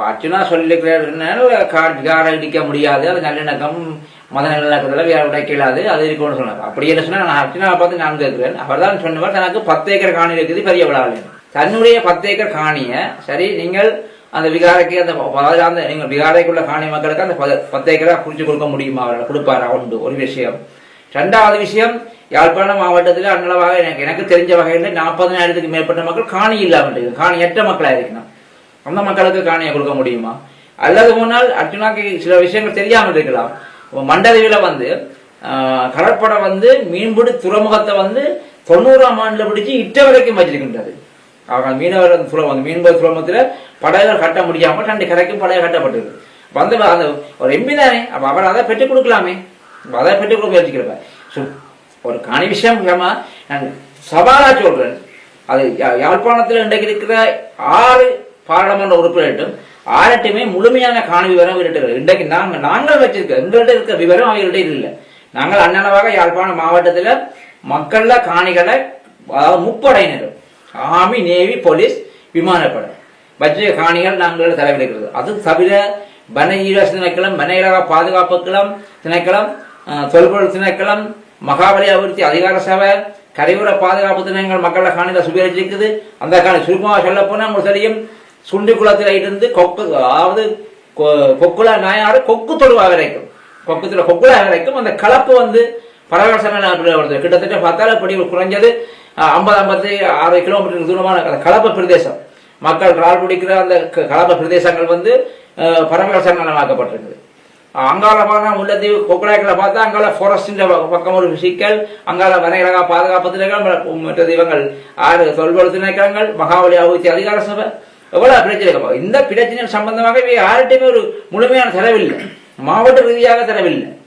அர்ஜுனா சொல்லியிருக்கிறார் கார் விகார முடியாது. அது நல்லிணக்கம் மத நல்லிணக்கத்தில் வேற உடைக்கலாது அது இருக்கும்னு சொன்னார். அப்படி என்ன சொன்னா நான் அர்ச்சுனாவை பார்த்து நான் கேட்கிறேன். அவர் தான் சொன்னவர் தனக்கு பத்து ஏக்கர் காணி இருக்குது பெரிய விழாவில். தன்னுடைய பத்து ஏக்கர் காணியை சரி நீங்கள் அந்த விகாரைக்கு அந்த அந்த நீங்கள் விகாரைக்குள்ள காணி மக்களுக்கு அந்த பத்து ஏக்கரா பிடிச்சி கொடுக்க முடியுமா? அவர்கள் கொடுப்பாரா? உண்டு. ஒரு விஷயம். ரெண்டாவது விஷயம் யாழ்ப்பாணம் மாவட்டத்தில் அன்னளவாக எனக்கு எனக்கு தெரிஞ்ச வகையில் நாற்பதனாயிரத்துக்கு மேற்பட்ட மக்கள் காணி இல்லாமல் இருக்கு காணியற்ற மக்களாக இருக்கணும் அந்த மக்களுக்கு காணியை கொடுக்க முடியுமா? அல்லது போனால் அர்ஜுனாக்கு சில விஷயங்கள் தெரியாமல் இருக்கலாம். இப்ப மண்டதவியில் வந்து கடற்படை வந்து மீன்பிடி துறைமுகத்தை வந்து தொண்ணூறாம் ஆண்டில் பிடிச்சி இட்ட வரைக்கும் வச்சிருக்கின்றது. அவங்க மீனவர் துறை வந்து மீன்பிடி துறைமுகத்தில் படகுகள் கட்ட முடியாமல் ரெண்டு கரைக்கும் படையை கட்டப்பட்டது. வந்து அந்த ஒரு எம்பி தானே அப்போ அவர் அதை பெற்றுக் கொடுக்கலாமே. அதை பெற்றுக் கொடுக்க முயற்சிக்கிறப்ப ஸோ ஒரு காணி விஷயம் நான் சவாலா சொல்கிறேன் அது யா- யாழ்ப்பாணத்தில் இன்றைக்கு இருக்கிற ஆறு பாராளுமன்ற உறுப்பினர்கிட்டும் ஆறட்டுமே முழுமையான காணி விவரம் இவர்கிட்ட இன்றைக்கு நாங்கள் நாங்கள் வச்சிருக்க எங்கள்கிட்ட இருக்க விவரம் அவங்கள்ட்ட இல்லை. நாங்கள் அண்ணனவாக யாழ்ப்பாணம் மாவட்டத்தில் மக்கள்ல காணிகளை முப்படையினர் ஆர்மி நேவி போலீஸ் விமானப்படை. வச்சிய காணிகள் நாங்கள் தலைவிடுகிறது அது தவிர வன திணைக்களம் வன பாதுகாப்பு பாதுகாப்புக்களம் திணைக்களம் தொல்பொருள் திணைக்களம் மகாபலி அபிவிருத்தி அதிகார சபை கரையோர பாதுகாப்பு தினங்கள் மக்கள காணியில் சுவீகரிச்சிருக்குது. அந்த காணி சுருக்கமாக சொல்ல போனால் உங்களுக்கு தெரியும் சுண்டி குளத்தில் இருந்து கொக்கு அதாவது கொ- கொக்குலா நாயாடு கொக்கு தொழுவா வரைக்கும். கொக்குத்துல கொக்குலா வரைக்கும் அந்த கலப்பு வந்து பரவசமான வருது. கிட்டத்தட்ட பத்தால படி குறைஞ்சது ஐம்பது ஐம்பத்தி ஆறு கிலோமீட்டர் தூரமான அந்த கலப்பு பிரதேசம். மக்கள் ரால் பிடிக்கிற அந்த க- கலப்பு பிரதேசங்கள் வந்து பரவசனமாக்கப்பட்டிருக்குது அங்கால பார்த்தா முல்லத்தீவு கொக்குடாய்களை பார்த்தா அங்கால ஃபாரஸ்டின் பக்கம் ஒரு சிக்கல் அங்கால வனைகழகா பாதுகாப்பு திணைக்கள் மற்ற தெய்வங்கள் ஆறு தொல்பொருள் திணைக்களங்கள் மகாபலி ஆவுத்தி அதிகார சபை எவ்வளவு பிரச்சனை இந்த பிரச்சனை சம்பந்தமாக இவை யார்கிட்டையுமே ஒரு முழுமையான தரவில்லை மாவட்ட ரீதியாக தரவில்லை